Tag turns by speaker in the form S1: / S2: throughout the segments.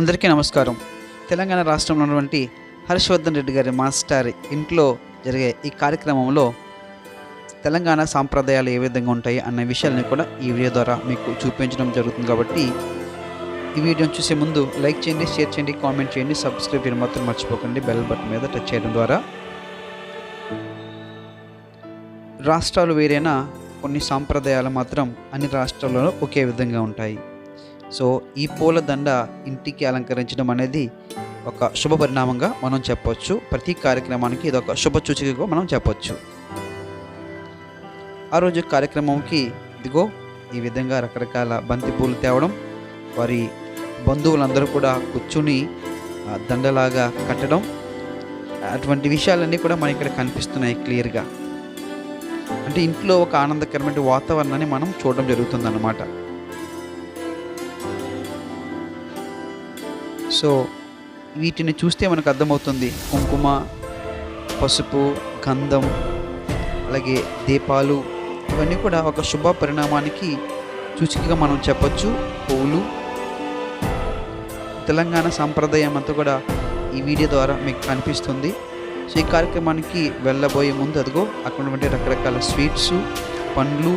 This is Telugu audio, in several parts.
S1: అందరికీ నమస్కారం. తెలంగాణ రాష్ట్రంలో ఉన్నటువంటి హర్షవర్ధన్ రెడ్డి గారి మాస్టర్ ఇంట్లో జరిగే ఈ కార్యక్రమంలో తెలంగాణ సాంప్రదాయాలు ఏ విధంగా ఉంటాయి అన్న విషయాలని కూడా ఈ వీడియో ద్వారా మీకు చూపించడం జరుగుతుంది కాబట్టి ఈ వీడియోని చూసే ముందు లైక్ చేయండి షేర్ చేయండి కామెంట్ చేయండి సబ్స్క్రైబ్ చేయడం మాత్రం మర్చిపోకండి. బెల్ బటన్ మీద టచ్ చేయడం ద్వారా రాష్ట్రాలు వేరైనా కొన్ని సాంప్రదాయాలు మాత్రం అన్ని రాష్ట్రాల్లో ఒకే విధంగా ఉంటాయి. సో ఈ పూల దండ ఇంటికి అలంకరించడం అనేది ఒక శుభ పరిణామంగా మనం చెప్పొచ్చు. ప్రతి కార్యక్రమానికి ఇది ఒక శుభ సూచికగా మనం చెప్పొచ్చు. ఆ రోజు కార్యక్రమంకి ఇదిగో ఈ విధంగా రకరకాల బంతి పూలు తేవడం వారి బంధువులందరూ కూడా కూర్చుని దండలాగా కట్టడం అటువంటి విషయాలన్నీ కూడా మనకి ఇక్కడ కనిపిస్తున్నాయి క్లియర్గా. అంటే ఇంట్లో ఒక ఆనందకరమైన వాతావరణాన్ని మనం చూడడం జరుగుతుంది సో వీటిని చూస్తే మనకు అర్థమవుతుంది. కుంకుమ పసుపు గంధం అలాగే దీపాలు ఇవన్నీ కూడా ఒక శుభ పరిణామానికి సూచికగా మనం చెప్పచ్చు. పువ్వులు తెలంగాణ సాంప్రదాయం అంతా కూడా ఈ వీడియో ద్వారా మీకు కనిపిస్తుంది. సో ఈ కార్యక్రమానికి వెళ్ళబోయే ముందు అదిగో అక్కడ ఉన్నటువంటి రకరకాల స్వీట్స్ పండ్లు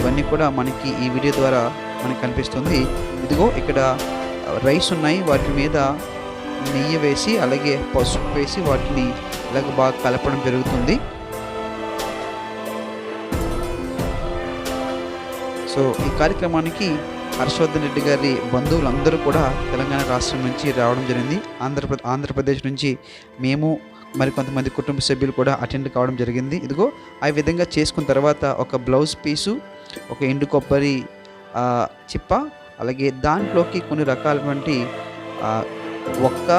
S1: ఇవన్నీ కూడా మనకి ఈ వీడియో ద్వారా మనకి కనిపిస్తుంది. ఇదిగో ఇక్కడ రైస్ ఉన్నాయి. వాటి మీద నెయ్యి వేసి అలాగే పసుపు వేసి వాటిని ఇలాగ బాగా కలపడం జరుగుతుంది. సో ఈ కార్యక్రమానికి హర్షవర్ధన్ రెడ్డి గారి బంధువులందరూ కూడా తెలంగాణ రాష్ట్రం నుంచి రావడం జరిగింది. ఆంధ్రప్రదేశ్ ఆంధ్రప్రదేశ్ నుంచి మేము మరి కొంతమంది కుటుంబ సభ్యులు కూడా అటెండ్ కావడం జరిగింది. ఇదిగో ఆ విధంగా చేసుకున్న తర్వాత ఒక బ్లౌజ్ పీసు ఒక ఎండు కొబ్బరి చిప్ప అలాగే దాంట్లోకి కొన్ని రకాలటువంటి ఒక్క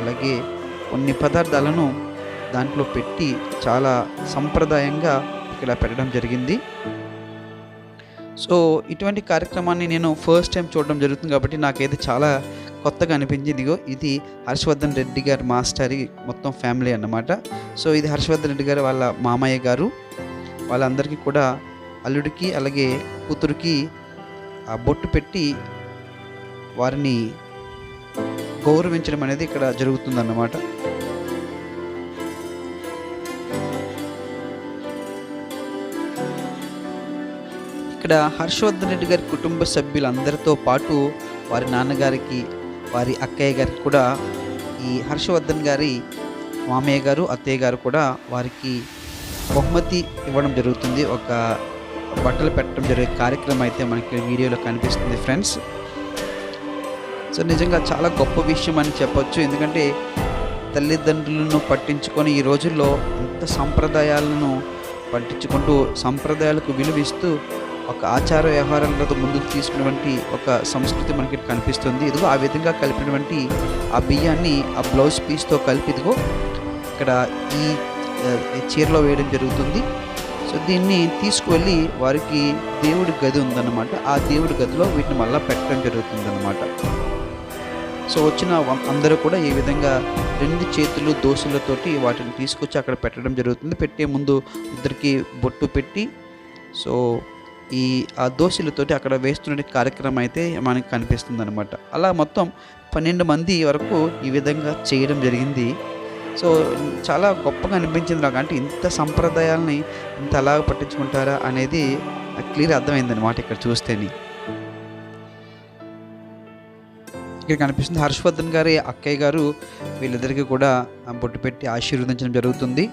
S1: అలాగే కొన్ని పదార్థాలను దాంట్లో పెట్టి చాలా సంప్రదాయంగా ఇక్కడ పెట్టడం జరిగింది. సో ఇటువంటి కార్యక్రమాన్ని నేను ఫస్ట్ టైం చూడడం జరుగుతుంది కాబట్టి నాకైతే చాలా కొత్తగా అనిపించింది. ఇది హర్షవర్ధన్ రెడ్డి గారి మాస్టరీ మొత్తం ఫ్యామిలీ అన్నమాట. సో ఇది హర్షవర్ధన్ రెడ్డి గారు వాళ్ళ మామయ్య గారు. వాళ్ళందరికీ కూడా అల్లుడికి అలాగే కూతురికి ఆ బొట్టు పెట్టి వారిని గౌరవించడం అనేది ఇక్కడ జరుగుతుందన్నమాట. ఇక్కడ హర్షవర్ధన్ రెడ్డి గారి కుటుంబ సభ్యులందరితో పాటు వారి నాన్నగారికి వారి అక్కయ్య గారికి కూడా ఈ హర్షవర్ధన్ గారి మామయ్య గారు అత్తయ్య గారు కూడా వారికి బహుమతి ఇవ్వడం జరుగుతుంది. ఒక బట్టలు పెట్టడం జరిగే కార్యక్రమం అయితే మనకి వీడియోలో కనిపిస్తుంది ఫ్రెండ్స్. సో నిజంగా చాలా గొప్ప విషయం అని చెప్పొచ్చు. ఎందుకంటే తల్లిదండ్రులను పట్టించుకొని ఈ రోజుల్లో అంత సంప్రదాయాలను పట్టించుకుంటూ సంప్రదాయాలకు విలువిస్తూ ఒక ఆచార వ్యవహారాలతో ముందుకు తీసుకున్నటువంటి ఒక సంస్కృతి మనకి కనిపిస్తుంది. ఇదిగో ఆ విధంగా కలిపినటువంటి ఆ బియ్యాన్ని ఆ బ్లౌజ్ పీస్తో కలిపి ఇదిగో ఇక్కడ ఈ చీరలో వేయడం జరుగుతుంది. సో దీన్ని తీసుకువెళ్ళి వారికి దేవుడి గది ఉందన్నమాట. ఆ దేవుడి గదిలో వీటిని మళ్ళీ పెట్టడం జరుగుతుందన్నమాట. సో వచ్చిన అందరూ కూడా ఈ విధంగా రెండు చేతులు దోశలతోటి వాటిని తీసుకొచ్చి అక్కడ పెట్టడం జరుగుతుంది. పెట్టే ముందు ఇద్దరికి బొట్టు పెట్టి సో ఈ ఆ దోశలతోటి అక్కడ వేస్తున్న కార్యక్రమం అయితే మనకి కనిపిస్తుంది అనమాట అలా మొత్తం పన్నెండు మంది వరకు ఈ విధంగా చేయడం జరిగింది. సో చాలా గొప్పగా అనిపించింది నాకు. అంటే ఇంత సంప్రదాయాలని ఇంత అలాగ పట్టించుకుంటారా అనేది క్లియర్ అర్థమైందనమాట ఇక్కడ చూస్తేనే. ఇక్కడ కనిపిస్తుంది హర్షవర్ధన్ గారి అక్కయ్య గారు వీళ్ళిద్దరికీ కూడా బొట్టు పెట్టి ఆశీర్వదించడం జరుగుతుంది.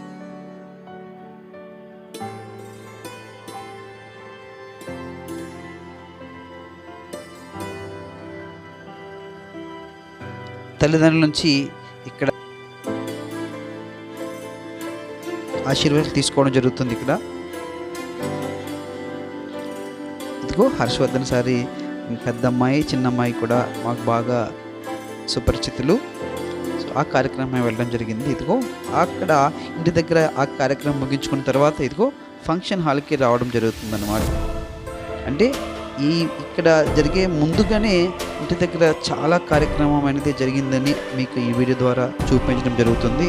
S1: తల్లిదండ్రుల నుంచి ఆశీర్వాదం తీసుకోవడం జరుగుతుంది ఇక్కడ. ఇదిగో హర్షవర్ధన్ సారి పెద్ద అమ్మాయి చిన్న అమ్మాయి కూడా మాకు బాగా సుపరిచితులు. సో ఆ కార్యక్రమం వెళ్ళడం జరిగింది. ఇదిగో అక్కడ ఇంటి దగ్గర ఆ కార్యక్రమం ముగించుకున్న తర్వాత ఇదిగో ఫంక్షన్ హాల్కి రావడం జరుగుతుందన్నమాట. అంటే ఈ ఇక్కడ జరిగే ముందుగానే ఇంటి దగ్గర చాలా కార్యక్రమం అనేది జరిగిందని మీకు ఈ వీడియో ద్వారా చూపించడం జరుగుతుంది.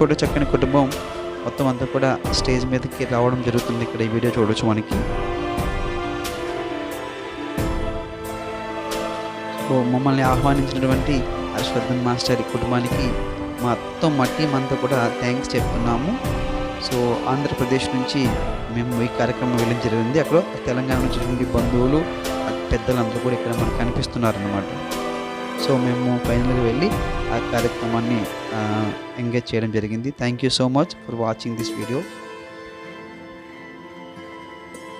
S1: చూడ చక్కని కుటుంబం. మొత్తం అంతా కూడా స్టేజ్ మీదకి రావడం జరుగుతుంది. ఇక్కడ ఈ వీడియో చూడొచ్చు మనకి. సో మమ్మల్ని ఆహ్వానించినటువంటి హర్షవర్ధన్ మాస్టర్ కుటుంబానికి మొత్తం మా టీం అంతా కూడా థ్యాంక్స్ చెప్తున్నాము. సో ఆంధ్రప్రదేశ్ నుంచి మేము ఈ కార్యక్రమం వెళ్ళడం జరిగింది. అక్కడ తెలంగాణ నుంచి బంధువులు పెద్దలందరూ కూడా ఇక్కడ మనకు కనిపిస్తున్నారన్నమాట. సో మేము ఫైనల్గా వెళ్ళి ఆ కార్యక్రమాన్ని ఎంగేజ్ చేయడం జరిగింది. Thank you so much for watching this video